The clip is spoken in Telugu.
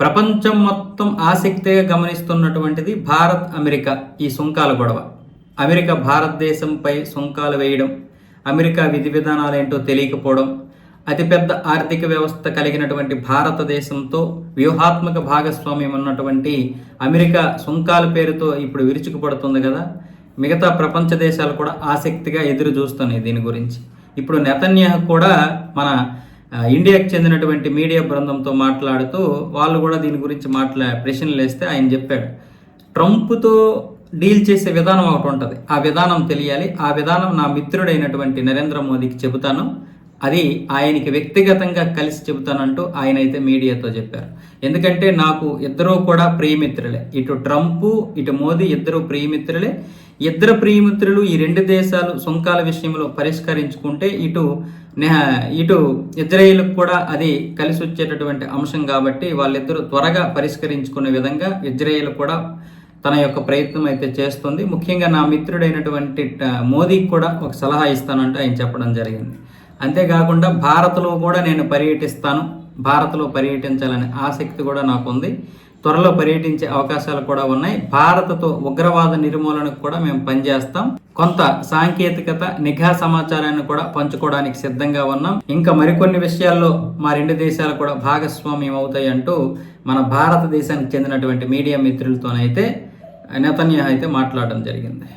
ప్రపంచం మొత్తం ఆసక్తిగా గమనిస్తున్నటువంటిది భారత్ అమెరికా ఈ సుంకాల గొడవ. అమెరికా భారతదేశంపై సుంకాలు వేయడం అమెరికా విధి విధానాలు ఏంటో తెలియకపోవడం అతిపెద్ద ఆర్థిక వ్యవస్థ కలిగినటువంటి భారతదేశంతో వ్యూహాత్మక భాగస్వామ్యం ఉన్నటువంటి అమెరికా సుంకాల పేరుతో ఇప్పుడు విరుచుకుపడుతుంది కదా. మిగతా ప్రపంచ దేశాలు కూడా ఆసక్తిగా ఎదురు చూస్తున్నాయి దీని గురించి. ఇప్పుడు నెతన్యాహ్ కూడా మన ఇండియాకి చెందినటువంటి మీడియా బృందంతో మాట్లాడుతూ వాళ్ళు కూడా దీని గురించి మాట్లా ప్రశ్నలు వేస్తే ఆయన చెప్పాడు. ట్రంప్తో డీల్ చేసే విధానం ఒకటి ఉంటుంది. ఆ విధానం తెలియాలి. ఆ విధానం నా మిత్రుడైనటువంటి నరేంద్ర మోదీకి చెబుతాను. అది ఆయనకి వ్యక్తిగతంగా కలిసి చెబుతానంటూ ఆయన అయితే మీడియాతో చెప్పారు. ఎందుకంటే నాకు ఇద్దరూ కూడా ప్రియమిత్రులే. ఇటు ట్రంప్ ఇటు మోదీ ఇద్దరు ప్రియమిత్రులే. ఇద్దరు ప్రియమిత్రులు ఈ రెండు దేశాలు సుంకాల విషయంలో పరిష్కరించుకుంటే ఇటు ఇటు ఇజ్రాయిల్కి కూడా అది కలిసి వచ్చేటటువంటి అంశం కాబట్టి వాళ్ళిద్దరూ త్వరగా పరిష్కరించుకునే విధంగా ఇజ్రాయిల్ కూడా తన యొక్క ప్రయత్నం అయితే చేస్తుంది. ముఖ్యంగా నా మిత్రుడైనటువంటి మోదీకి కూడా ఒక సలహా ఇస్తానంటూ ఆయన చెప్పడం జరిగింది. అంతేకాకుండా భారత్లో కూడా నేను పర్యటిస్తాను. భారత్లో పర్యటించాలనే ఆసక్తి కూడా నాకు ఉంది త్వరలో పర్యటించే అవకాశాలు కూడా ఉన్నాయి. భారత్తో ఉగ్రవాద నిర్మూలనకు కూడా మేము పనిచేస్తాం. కొంత సాంకేతికత నిఘా సమాచారాన్ని కూడా పంచుకోవడానికి సిద్ధంగా ఉన్నాం. ఇంకా మరికొన్ని విషయాల్లో మా రెండు దేశాలు కూడా భాగస్వామ్యం అవుతాయి అంటూ మన భారతదేశానికి చెందినటువంటి మీడియా మిత్రులతోనైతే నేతన్యా అయితే మాట్లాడడం జరిగింది.